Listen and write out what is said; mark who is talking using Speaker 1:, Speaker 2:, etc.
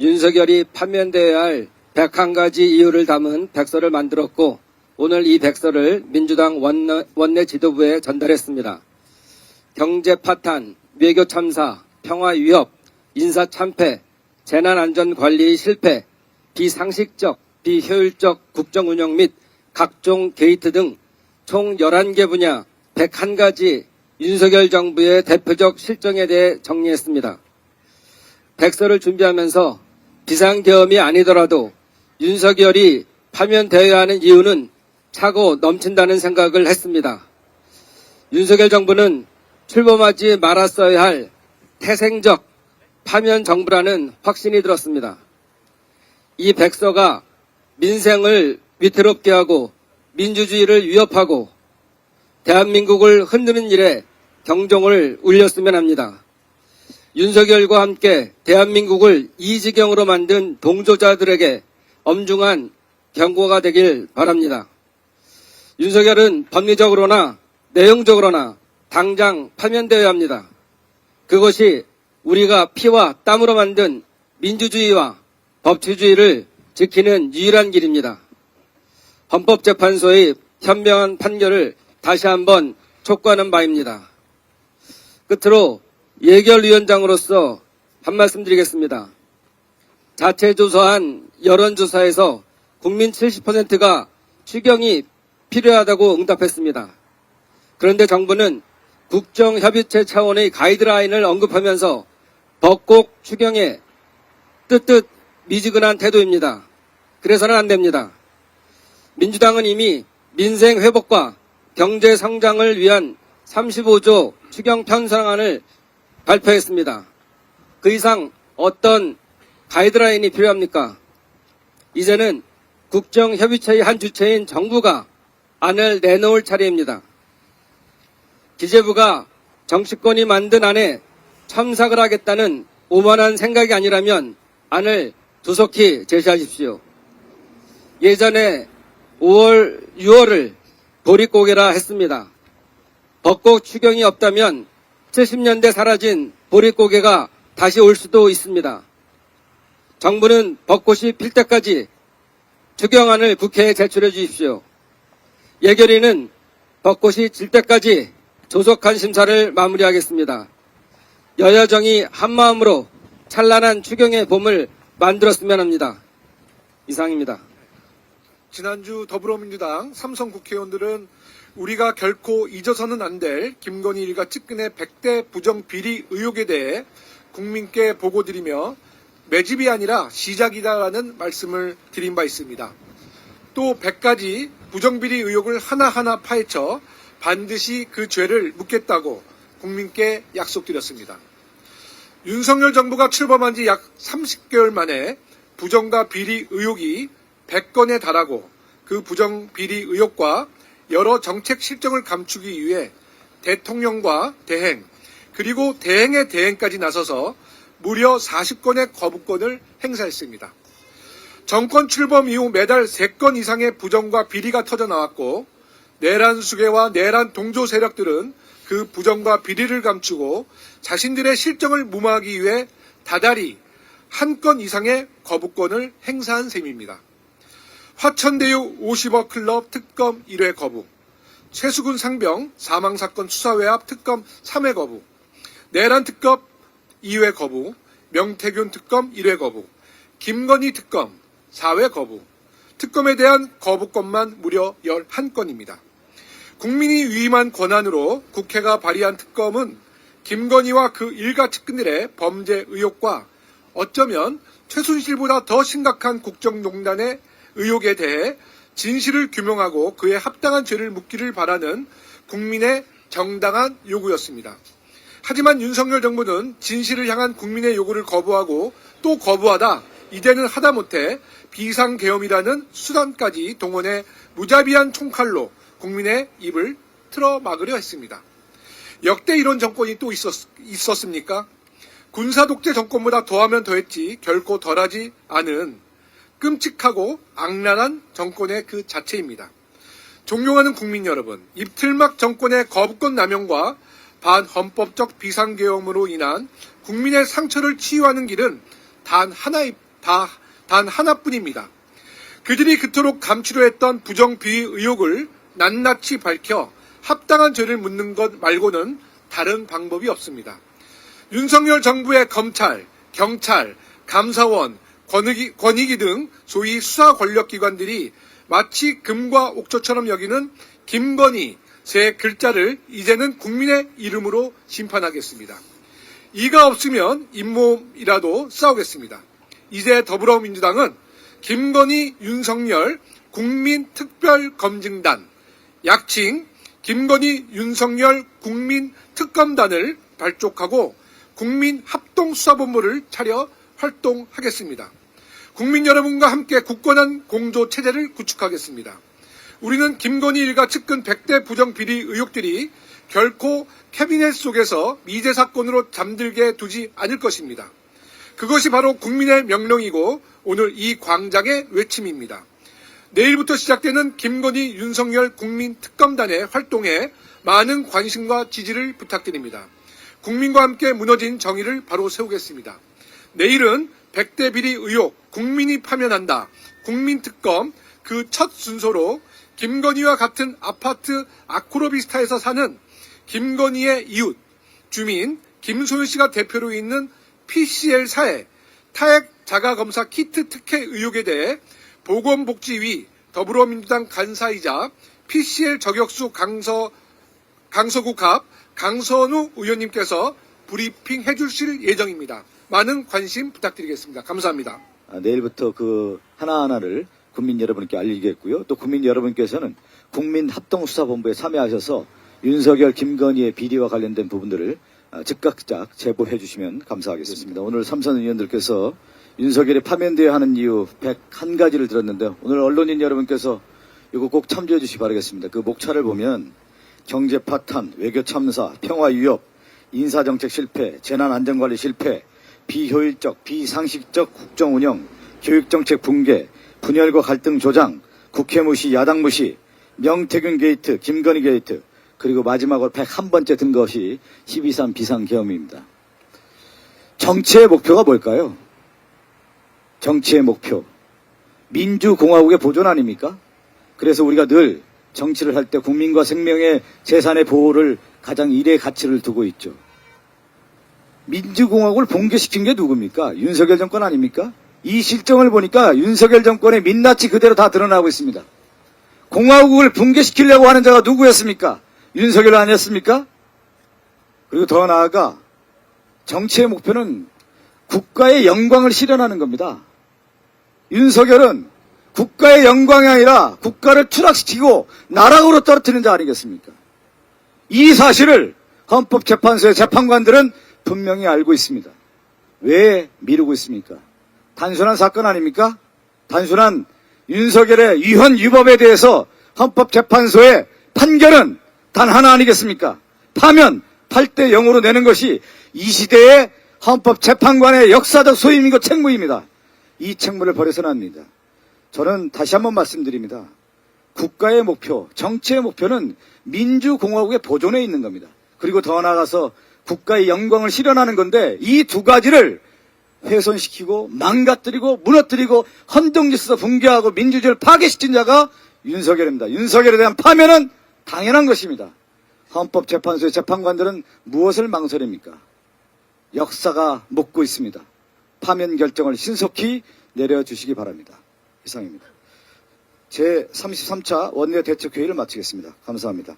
Speaker 1: 윤석열이 파면되어야 할 101가지 이유를 담은 백서를 만들었고 오늘 이 백서를 민주당 원내, 원내 지도부에 전달했습니다. 경제 파탄, 외교 참사, 평화 위협, 인사 참패, 재난 안전 관리 실패, 비상식적, 비효율적 국정 운영 및 각종 게이트 등 총 11개 분야 101가지 윤석열 정부의 대표적 실정에 대해 정리했습니다. 백서를 준비하면서 비상계엄이 아니더라도 윤석열이 파면되어야 하는 이유는 차고 넘친다는 생각을 했습니다. 윤석열 정부는 출범하지 말았어야 할 태생적 파면 정부라는 확신이 들었습니다. 이 백서가 민생을 위태롭게 하고 민주주의를 위협하고 대한민국을 흔드는 일에 경종을 울렸으면 합니다. 윤석열과 함께 대한민국을 이 지경으로 만든 동조자들에게 엄중한 경고가 되길 바랍니다. 윤석열은 법리적으로나 내용적으로나 당장 파면되어야 합니다. 그것이 우리가 피와 땀으로 만든 민주주의와 법치주의를 지키는 유일한 길입니다. 헌법재판소의 현명한 판결을 다시 한번 촉구하는 바입니다. 끝으로 예결위원장으로서 한 말씀 드리겠습니다. 자체 조사한 여론조사에서 국민 70%가 추경이 필요하다고 응답했습니다. 그런데 정부는 국정협의체 차원의 가이드라인을 언급하면서 벚곡 추경에 뜨뜻 미지근한 태도입니다. 그래서는 안 됩니다. 민주당은 이미 민생 회복과 경제 성장을 위한 35조 추경 편성안을 발표했습니다. 그 이상 어떤 가이드라인이 필요합니까? 이제는 국정협의체의 한 주체인 정부가 안을 내놓을 차례입니다. 기재부가 정치권이 만든 안에 첨삭을 하겠다는 오만한 생각이 아니라면 안을 조속히 제시하십시오. 예전에 5월, 6월을 보릿고개라 했습니다. 벚꽃 추경이 없다면 70년대 사라진 보릿고개가 다시 올 수도 있습니다. 정부는 벚꽃이 필 때까지 추경안을 국회에 제출해 주십시오. 예결위는 벚꽃이 질 때까지 조속한 심사를 마무리하겠습니다. 여야정이 한마음으로 찬란한 추경의 봄을 만들었으면 합니다. 이상입니다.
Speaker 2: 지난주 더불어민주당 삼성 국회의원들은 우리가 결코 잊어서는 안 될 김건희 일가 측근의 100대 부정 비리 의혹에 대해 국민께 보고드리며 매집이 아니라 시작이다라는 말씀을 드린 바 있습니다. 또 100가지 부정비리 의혹을 하나하나 파헤쳐 반드시 그 죄를 묻겠다고 국민께 약속드렸습니다. 윤석열 정부가 출범한 지 약 30개월 만에 부정과 비리 의혹이 100건에 달하고 그 부정 비리 의혹과 여러 정책 실정을 감추기 위해 대통령과 대행 그리고 대행의 대행까지 나서서 무려 40건의 거부권을 행사했습니다. 정권 출범 이후 매달 3건 이상의 부정과 비리가 터져 나왔고 내란 수계와 내란 동조 세력들은 그 부정과 비리를 감추고 자신들의 실정을 무마하기 위해 다달이 한 건 이상의 거부권을 행사한 셈입니다. 화천대유 50억 클럽 특검 1회 거부, 최수근 상병 사망사건 수사회 앞 특검 3회 거부, 내란 특검 2회 거부, 명태균 특검 1회 거부, 김건희 특검 4회 거부, 특검에 대한 거부권만 무려 11건입니다. 국민이 위임한 권한으로 국회가 발의한 특검은 김건희와 그 일가 측근들의 범죄 의혹과 어쩌면 최순실보다 더 심각한 국정농단의 의혹에 대해 진실을 규명하고 그에 합당한 죄를 묻기를 바라는 국민의 정당한 요구였습니다. 하지만 윤석열 정부는 진실을 향한 국민의 요구를 거부하고 또 거부하다 이제는 하다못해 비상계엄이라는 수단까지 동원해 무자비한 총칼로 국민의 입을 틀어 막으려 했습니다. 역대 이런 정권이 또 있었, 있었습니까? 군사독재 정권보다 더하면 더했지 결코 덜하지 않은 끔찍하고 악랄한 정권의 그 자체입니다. 존경하는 국민 여러분, 입틀막 정권의 거부권 남용과 반헌법적 비상계엄으로 인한 국민의 상처를 치유하는 길은 단 하나의 다단 하나뿐입니다. 그들이 그토록 감추려 했던 부정비위 의혹을 낱낱이 밝혀 합당한 죄를 묻는 것 말고는 다른 방법이 없습니다. 윤석열 정부의 검찰, 경찰, 감사원, 권익위, 권익위 등 소위 수사 권력 기관들이 마치 금과 옥조처럼 여기는 김건희 세 글자를 이제는 국민의 이름으로 심판하겠습니다. 이가 없으면 잇몸이라도 싸우겠습니다. 이제 더불어민주당은 김건희 윤석열 국민특별검증단 약칭 김건희 윤석열 국민특검단을 발족하고 국민합동수사본부를 차려 활동하겠습니다. 국민 여러분과 함께 굳건한 공조 체제를 구축하겠습니다. 우리는 김건희 일가 측근 100대 부정 비리 의혹들이 결코 캐비넷 속에서 미제 사건으로 잠들게 두지 않을 것입니다. 그것이 바로 국민의 명령이고 오늘 이 광장의 외침입니다. 내일부터 시작되는 김건희 윤석열 국민 특검단의 활동에 많은 관심과 지지를 부탁드립니다. 국민과 함께 무너진 정의를 바로 세우겠습니다. 내일은 100대 비리 의혹 국민이 파면한다. 국민특검 그 첫 순서로 김건희와 같은 아파트 아크로비스타에서 사는 김건희의 이웃 주민 김소연 씨가 대표로 있는 PCL 사회 타액 자가검사 키트 특혜 의혹에 대해 보건복지위 더불어민주당 간사이자 PCL 저격수 강서 강서구갑 강선우 의원님께서 브리핑 해주실 예정입니다. 많은 관심 부탁드리겠습니다. 감사합니다.
Speaker 3: 아, 내일부터 그 하나하나를 국민 여러분께 알리겠고요. 또 국민 여러분께서는 국민합동수사본부에 참여하셔서 윤석열, 김건희의 비리와 관련된 부분들을 아, 즉각 제보해 주시면 감사하겠습니다. 오늘 삼선 의원들께서 윤석열이 파면되어야 하는 이유 101가지를 들었는데 오늘 언론인 여러분께서 이거 꼭 참조해 주시기 바라겠습니다. 그 목차를 보면 경제 파탄, 외교 참사, 평화 위협, 인사정책 실패, 재난안전관리 실패, 비효율적, 비상식적 국정 운영, 교육정책 붕괴, 분열과 갈등 조장, 국회 무시, 야당 무시, 명태균 게이트, 김건희 게이트, 그리고 마지막으로 101번째 든 것이 12.3 비상계엄입니다. 정치의 목표가 뭘까요? 정치의 목표. 민주공화국의 보존 아닙니까? 그래서 우리가 늘 정치를 할 때 국민과 생명의 재산의 보호를 가장 일의 가치를 두고 있죠. 민주공화국을 붕괴시킨 게 누굽니까? 윤석열 정권 아닙니까? 이 실정을 보니까 윤석열 정권의 민낯이 그대로 다 드러나고 있습니다. 공화국을 붕괴시키려고 하는 자가 누구였습니까? 윤석열 아니었습니까? 그리고 더 나아가 정치의 목표는 국가의 영광을 실현하는 겁니다. 윤석열은 국가의 영광이 아니라 국가를 추락시키고 나락으로 떨어뜨리는 자 아니겠습니까? 이 사실을 헌법재판소의 재판관들은 분명히 알고 있습니다. 왜 미루고 있습니까? 단순한 사건 아닙니까? 단순한 윤석열의 위헌 위법에 대해서 헌법재판소의 판결은 단 하나 아니겠습니까? 파면 8대 0으로 내는 것이 이 시대의 헌법재판관의 역사적 소임이고 책무입니다. 이 책무를 버려서는 안 됩니다. 저는 다시 한번 말씀드립니다. 국가의 목표, 정치의 목표는 민주공화국의 보존에 있는 겁니다. 그리고 더 나아가서 국가의 영광을 실현하는 건데 이 두 가지를 훼손시키고 망가뜨리고 무너뜨리고 헌정질서 붕괴하고 민주주의를 파괴시킨 자가 윤석열입니다. 윤석열에 대한 파면은 당연한 것입니다. 헌법재판소의 재판관들은 무엇을 망설입니까? 역사가 묻고 있습니다. 파면 결정을 신속히 내려주시기 바랍니다. 이상입니다. 제 33차 원내 대책회의를 마치겠습니다. 감사합니다.